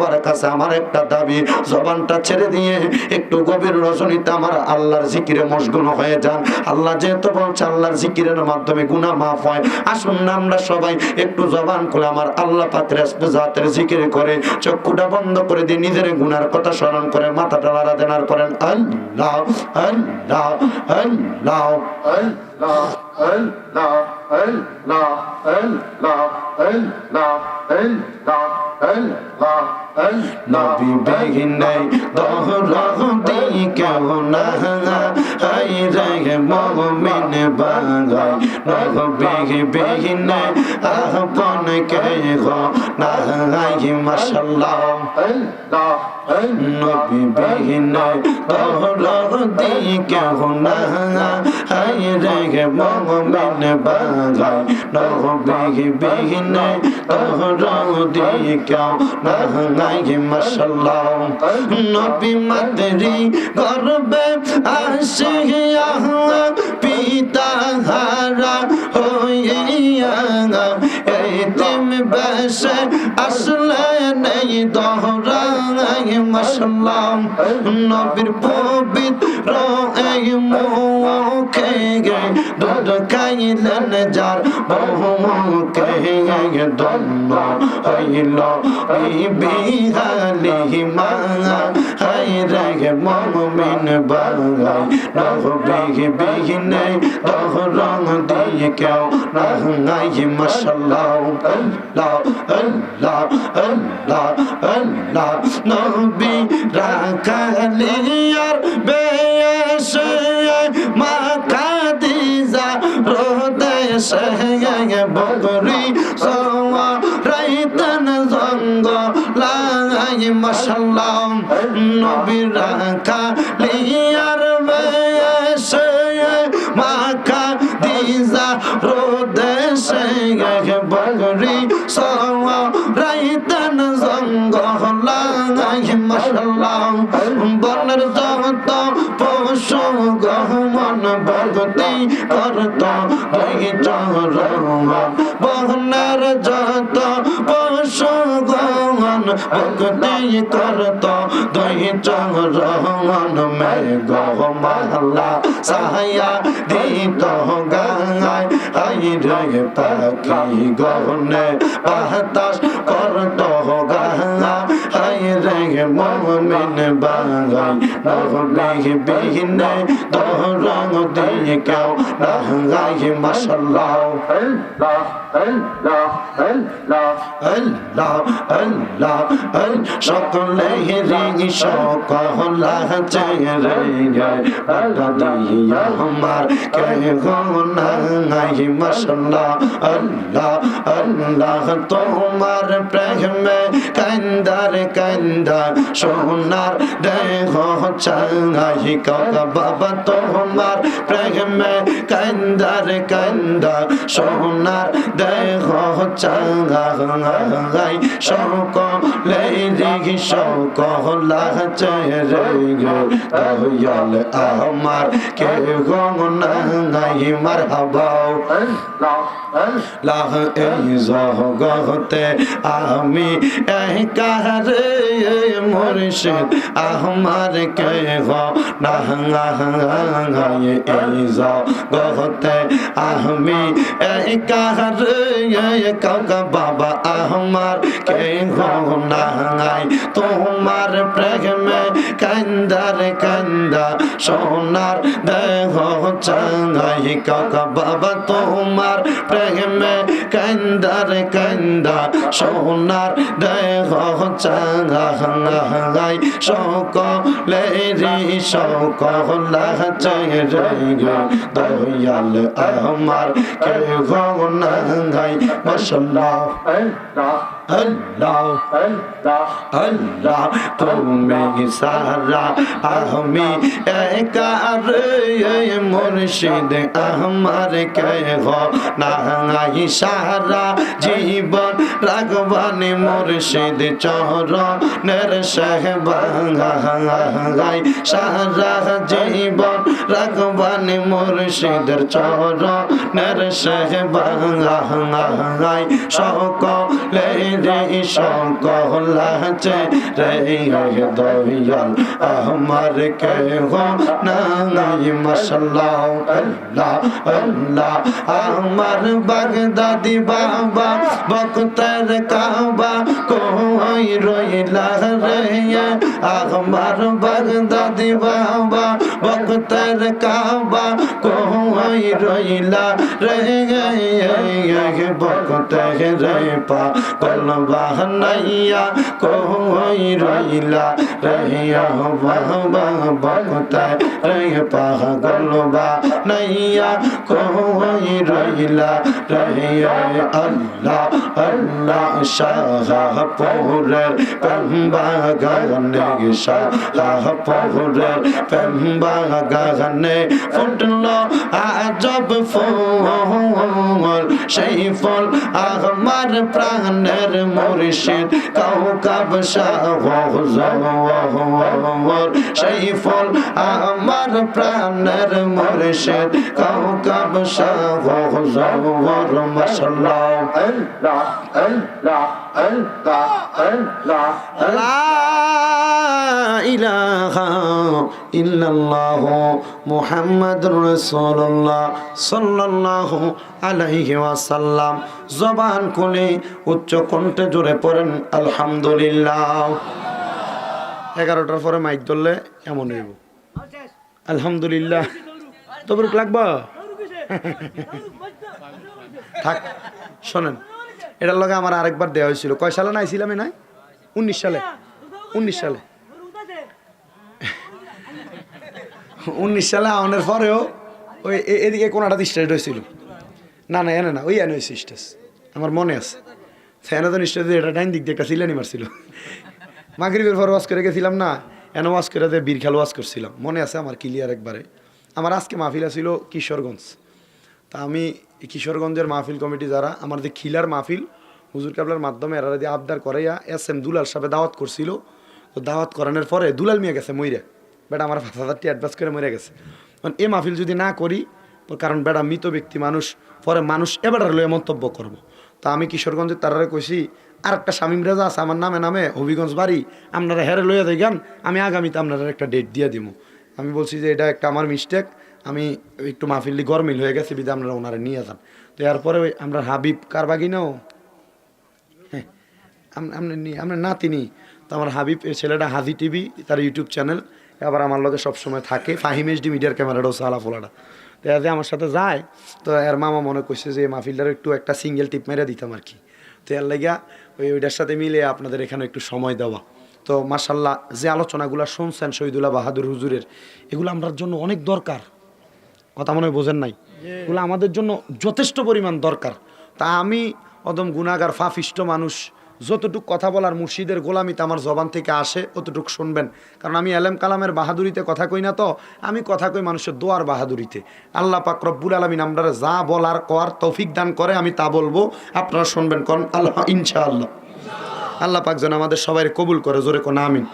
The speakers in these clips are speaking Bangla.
তোমার কাছে আমার একটা দাবি জবানটা ছেড়ে দিয়ে একটু গভীর রজনীতে আমার আল্লাহর জিকিরে মশগুল হয়ে যান আল্লাহ যেহেতু বলছে আল্লাহর জিকিরের মাধ্যমে গুনাহ মাফ হয় আসুন না আমরা সবাই একটু জবান খুলে আমার আল্লাহ পাকের জাতের জিকির করে চক্ষুটা বন্ধ করে দিয়ে নিজের গুনার কথা স্মরণ করে মাথাটা লাড়া দেনার করেন আল্লাহ আল্লাহ আল্লাহ আল্লাহ আল্লাহ আল্লাহ আল্লাহ আল্লাহ আল্লাহ আল্লাহ Nabi beginnen, dag en dag om die kan honderd. Hij zegt morgen minne bangai. Nog een beetje beginnen, ah, van een keer. Nog een mashallah. Nabi beginnen, dag en dag om die kan. Hij zegt morgen minne bangai. Nog een die. নাই মাশাল্লাহ নবী মাদরি গর্বে আশিয়া পিতা হারা হইয়া এতিম বেশে আসলে নেই দহরাই মাশাল্লাহ, নবীর পবিত্র এই মুখে গে দুধ খাইলেন যার বহুমুখে দন্ন হইল। বিহালি মা হাই রে মমিন বাঙাই নহবি বিহীনে দহ রং দিয়ে কেউ নাহাই মশাল্লাহ, আল্লাহ। আল্লাহ আল্লাহ আল্লাহ নবী রাখালিয়ার বেয়েসে মাখা দিজা রোদেশে বগরি সোয়া রাইতন জঙ্গ লাই নবী যদি করত তুই চরমা বহনার যত পশুগণ ভক্তি করত তুই চরমন মে গহমালা সাহায্য দিত গাঙ্গায় আই রে পাখি গহনে পাতাস করত গাঙ্গ মমিন বাঙাই নহবি বিহীনে দহরং দিয়ে কেউ নাহাই মাশাল্লাহ সকলেরই সকল আমার কে মশলা আল্লাহ আল্লাহ তোমার প্রেমে কান্দার কান্দা সোনার দেহ চাই বাবা তোমার প্রেমে কান্দার কান্দা সোনার দেহ চাঙ্গাই সকলে রিগি সকলা চেরে নাই লাহ, এই জগতে আমি একারে মুর্শিদ, আমার কে গো না এই জগতে আমি একারে কাকা বাবা, আমার কে গো না তোমার প্রেমে কান্দার কান্দা, সোনার দেহ চাঙ্গাই কাকা বাবা, তোমার প্রেমে কান্দার কান্দা, সোনার দেহ চাঙ্গাই সকলে সকলা দয়াল আমার কে গাই মশাল্লাহ। আল্লাহ আল্লাহ তুমি সারা আমি একার মুর্শিদ আমার কে নাই সারা জীবন রাগবানি মুর্শিদ চরণের শেহবাঙ্গাই সারা জীবন রাগবানি মুর্শিদের চরণের শেহবাঙ্গাই সকলে রে সকল আছে রে দয়াল আমার কে হো নাই মশাল্লাহ আল্লাহ আল্লাহ আমার বাগদাদি বাবা বক্তের কাবা কই রইলা রে আমার বাগদাদি বাবা বক্তের কাবা কই রইলা রে বক্তের রে পা কল বাহনাইয়া কই রইলা রে বাবা বক্তের রে পা কল বাহনাইয়া কই রইলা রে আল্লাহ আল্লাহ শাহপুরের পেম্বা গানে শাহপুরের পেম্বা গানে ফুটল আজব ফুল সেই ফুল আমার প্রাণের মুর্শিদ। কাউকাব শাহ সেই ফুল আমার প্রাণের মুর্শিদ Kaukab Shah mashallah Allah, Allah, Allah, Allah, লা ইলাহা ইল্লাল্লাহ মুহাম্মাদুর রাসূলুল্লাহ সাল্লাল্লাহু আলাইহি ওয়াসাল্লাম। জবান খুলে উচ্চ কণ্ঠে জোরে পড়েন আলহামদুলিল্লাহ। এগারোটার পরে মাইক ধরলে এমন হইব। আলহামদুলিল্লাহ। তবুর লাগবা? থাক, শোনেন, এটার লগে আমার আরেকবার দেওয়া হয়েছিল। কয় সালে না আইছিলাম নাই? উনিশ সালে। উনিশ সালে। উনিশ সালে আউনের পরেও ওই এদিকে কোনাটা স্টেজ হয়েছিল। না না, এনে না, ওই এনে হয়েছে স্টেজ আমার মনে আছে। ফ্যানে তো স্টেজ এটা ডাইন দিক দিয়ে একটা সিলানি মারছিল। মাগরিবের পর ওয়াশ করে গেছিলাম না এনে ওয়াশ করে দিয়ে বীর খেলা ওয়াশ করছিলাম। মনে আছে আমার ক্লিয়ার একবারে? আমার আজকে মাহফিল ছিল কিশোরগঞ্জ। তা আমি কিশোরগঞ্জের মাহফিল কমিটি যারা, আমার যে খিলার মাহফিল, হুজুর কাবলার মাধ্যমে এরা দিয়ে আবদার করাইয়া এস এম দুলাল সাহেব দাওয়াত করছিল। তো দাওয়াত করানোর পরে দুলাল মিয়া গেছে মইরা। বেটা আমার পাঁচ হাজারটি অ্যাডভান্স করে মরে গেছে। কারণ এ মাহফিল যদি না করি কারণ বেটা মৃত ব্যক্তি মানুষ, পরে মানুষ এবার লয়ে মন্তব্য করব। তা আমি কিশোরগঞ্জের তারারে কইছি আর একটা শামিম রেজা আছে, আমার নামে নামে, হবিগঞ্জ বাড়ি। আপনারা হেরে লইয়া দেখান আমি আগামীতে আপনারা একটা ডেট দিয়ে দিব আমি বলছি যে, এটা একটা আমার মিস্টেক আমি একটু মাহফিল্লি গরমিল হয়ে গেছে বিধে আপনারা ওনারা নিয়ে যান। তো এরপরে ওই আমরা হাবিব কার বাগিনাও হ্যাঁ আমরা আমরা নাতিনি তো আমার হাবিব ছেলেটা হাজি টিভি, তার ইউটিউব চ্যানেল। আবার আমার লগে সবসময় থাকে। ফাহিম এইচডি মিডিয়ার ক্যামেরাটাও সালা ফোলাটা তো আমার সাথে যায় তো এর মামা মনে করছে যে এই মাহফিলটার একটু একটা সিঙ্গেল টিপ মেরে দিতাম আর কি। তো এর লাগিয়া ওই ওইটার সাথে মিলে আপনাদের এখানে একটু সময় দেওয়া। তো মার্শাল্লাহ যে আলোচনাগুলো শুনছেন শহীদুল্লাহ বাহাদুর হুজুরের এগুলো আমরার জন্য অনেক দরকার। কথা মনে হয় বোঝেন নাই? এগুলো আমাদের জন্য যথেষ্ট পরিমাণ দরকার। তা আমি অদম গুণাগার ফাফিষ্ট মানুষ যতটুক কথা বলার মুর্শিদের গোলামিতে আমার জবান থেকে আসে, অতটুক শুনবেন। কারণ আমি এলেম কালামের বাহাদুরিতে কথা কই না তো, আমি কথা কই মানুষের দোয়ার বাহাদুরিতে। আল্লাহ পাক রব্বুল আলমিন আমরা যা বলার কর তৌফিক দান করে আমি তা বলব, আপনারা শুনবেন কন, আল্লাহ, ইনশাআল্লাহ। আল্লাহ পাক যেন আমাদের সবাই কবুল করে, জোরে কোন আমিন।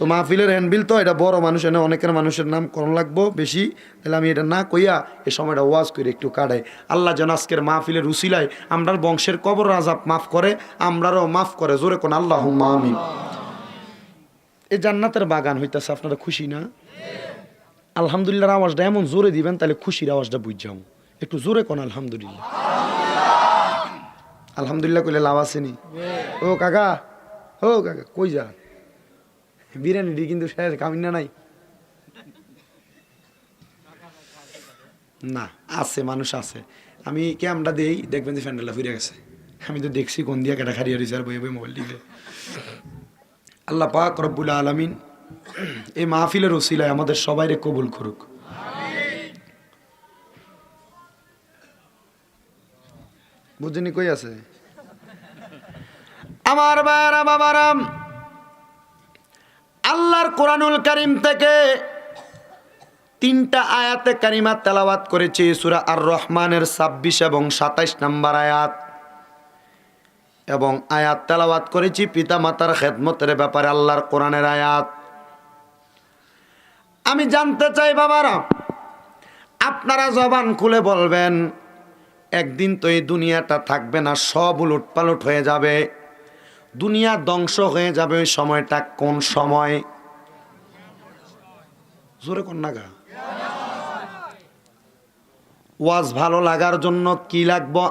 তো মাহফিলের হ্যান্ডবিল তো, এটা বড় মানুষ, এনে অনেকের মানুষের নাম করণ লাগবো বেশি। তাহলে আমি এটা না কইয়া এই সময়টা ওয়াজ করে একটু কাটাই। আল্লাহ যেন আজকের মাহফিলের উসিলায় আমরার বংশের কবর রাজাব মাফ করে, আমরারও মাফ করে। জোরে কোন আল্লাহ আমিন। এই জান্নাতের বাগান হইতেছে, আপনারা খুশি না? আলহামদুলিল্লাহর আওয়াজটা এমন জোরে দিবেন, তাহলে খুশির আওয়াজটা বুঝাম একটু জোরে কোন আলহামদুলিল্লাহ। আলহামদুলিল্লাহ কইলে লাভ আসেনি ও কাকা ও কাকা, কই যা বিরিয়ানি কিন্তু শেষ কামিনা নাই? না, আছে, মানুষ আছে। আমি ক্যামটা দেই, দেখবেন যে ফ্যান্ডেলটা ফিরে গেছে। আমি তো দেখছি কোন দিয়া কেটা খারিয়ে রয়েছে আর বইয়ে বই মোবাইল দিলে আল্লাহ পাক রব্বুল আলমিন এই মাহফিলের ওসিলায় আমাদের সবাইরে কবুল করুক। বুঝিনি কই আছে? আমার বাবারাম আল্লাহর কোরআনুল করিম থেকে তিনটা আয়াতে কারিমা তেলাওয়াত করেছি, সুরা আর রহমানের ছাব্বিশ এবং সাতাইশ নাম্বার আয়াত। এবং আয়াত তেলাওয়াত করেছি পিতা মাতার খেদমতের ব্যাপারে, আল্লাহর কোরআনের আয়াত। আমি জানতে চাই বাবারা, আপনারা জবান খুলে বলবেন, একদিন তো এই দুনিয়াটা থাকবে না, সব উলট পালট হয়ে যাবে। দুনিয়া ধ্বংস হয়ে যাবে ওই সময়টা কোন সময়? জোরে কোন নাগা ওয়াজ ভালো লাগার জন্য কি লাগবো?